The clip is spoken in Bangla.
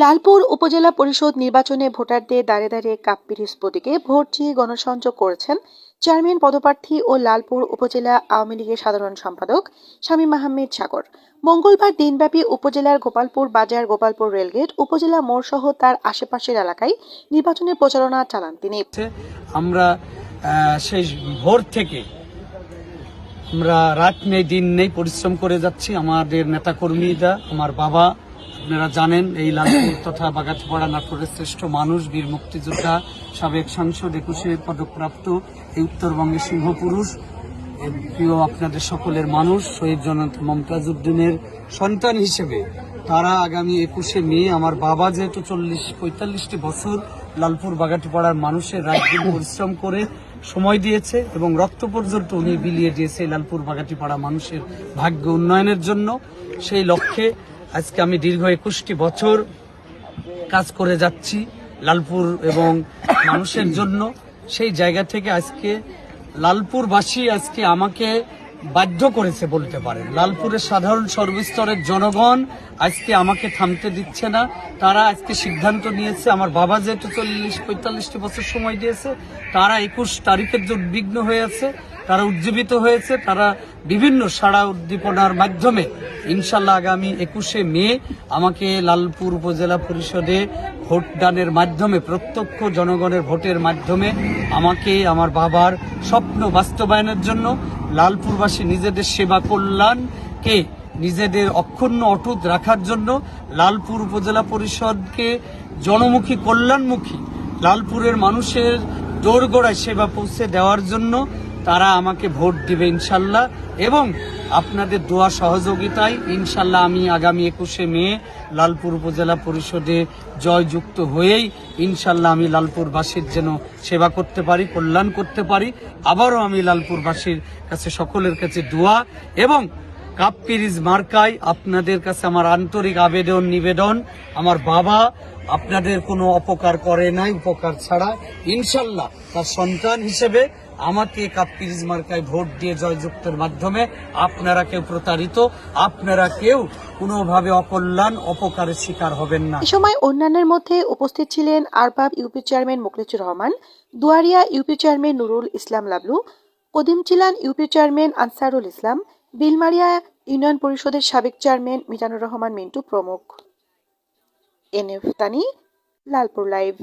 লালপুর উপজেলা পরিষদ নির্বাচনে ভোটারদের দাঁড়িয়ে দাঁড়িয়ে কাপ্পিরিস প্রতীকে ভোট চেয়ে গণসংযোগ করেছেন চেয়ারম্যান পদপ্রার্থী ও লালপুর উপজেলা আওয়ামী লীগের সাধারণ সম্পাদক শামীম আহমেদ সাগর। মঙ্গলবার দিনব্যাপী উপজেলার গোপালপুর বাজার গোপালপুর রেলগেট উপজেলা মোড় সহ তার আশেপাশের এলাকায় নির্বাচনের প্রচারণা চালান তিনি। আমরা সেই ভোর থেকে আমরা রাত নেই, দিন নেই পরিশ্রম করে যাচ্ছি। আমাদের নেতাকর্মীরা, আমার বাবা আপনারা জানেন, এই লালপুর তথা বাগাতিপাড়া নাটোরের শ্রেষ্ঠ মানুষ, বীর মুক্তিযোদ্ধা, সাবেক সাংসদ একুশে পদকপ্রাপ্ত, এই উত্তরবঙ্গের সিংহপুরুষ প্রিয় আপনাদের সকলের মানুষ, শহীদ জনতা মমতাজ উদ্দিনের সন্তান হিসেবে। তারা আগামী একুশে মে, আমার বাবা যেহেতু চল্লিশ, পঁয়তাল্লিশটি বছর লালপুর বাগাটিপাড়ার মানুষের রাতদিন পরিশ্রম করে সময় দিয়েছে এবং রক্ত পর্যন্ত উনি বিলিয়ে দিয়েছে লালপুর বাগাটিপাড়া মানুষের ভাগ্য উন্নয়নের জন্য। সেই লক্ষ্যে আজকে আমি দীর্ঘ একুশটি বছর কাজ করে যাচ্ছি লালপুর এবং মানুষের জন্য। সেই জায়গা থেকে আজকে লালপুরবাসী আজকে আমাকে বাধ্য করেছে বলতে পারেন। লালপুরের সাধারণ সর্বস্তরের জনগণ আজকে আমাকে থামতে দিচ্ছে না। তারা আজকে সিদ্ধান্ত নিয়েছে, আমার বাবা যেহেতু চল্লিশ, পঁয়তাল্লিশটি বছর সময় দিয়েছে, তারা একুশ তারিখের জন্য বিঘ্ন হয়ে আছে। তারা উজ্জীবিত হয়েছে, তারা বিভিন্ন সাড়া উদ্দীপনার মাধ্যমে ইনশাল্লাহ আগামী একুশে মে আমাকে লালপুর উপজেলা পরিষদে ভোটদানের মাধ্যমে, প্রত্যক্ষ জনগণের ভোটের মাধ্যমে আমাকে, আমার বাবার স্বপ্ন বাস্তবায়নের জন্য লালপুরবাসী নিজেদের সেবা কল্যাণকে নিজেদের অক্ষুণ্ণ অটুট রাখার জন্য লালপুর উপজেলা পরিষদকে জনমুখী, কল্যাণমুখী লালপুরের মানুষের দোরগোড়ায় সেবা পৌঁছে দেওয়ার জন্য তারা আমাকে ভোট দিবে ইনশাল্লাহ এবং আপনাদের দোয়া সহযোগিতায় ইনশাল্লাহ আমি আগামী একুশে মে লালপুর উপজেলা পরিষদে জয়যুক্ত হয়েই ইনশাল্লাহ আমি লালপুরবাসীর যেন সেবা করতে পারি, কল্যাণ করতে পারি। আবারও আমি লালপুরবাসীর কাছে, সকলের কাছে দোয়া এবং কাপ পিরিজ মার্কায় আপনাদের কাছে আমার আন্তরিক আবেদন, নিবেদন। আমার বাবা আপনাদের কোনো অপকার করে নাই, উপকার ছাড়া। ইনশাল্লাহ তার সন্তান হিসেবে আমাকে কাপ পিরিজ মার্কায় ভোট দিয়ে জয়যুক্তের মাধ্যমে আপনারা কেউ প্রতারিত, আপনারা কেউ কোনোভাবে অকল্যাণ, অপকারের শিকার হবেন না। এ সময় অন্যান্যের মধ্যে উপস্থিত ছিলেন Arbab UP chairman Mukhlisur Rahman, Duaria UP chairman Nurul Islam Lablu, Kadimchilan UP chairman Ansarul Islam, Bilmaria union পরিষদের সাবেক চেয়ারম্যান মিজানুর রহমান মিন্টু প্রমুখ। NF Tani Lalpur live.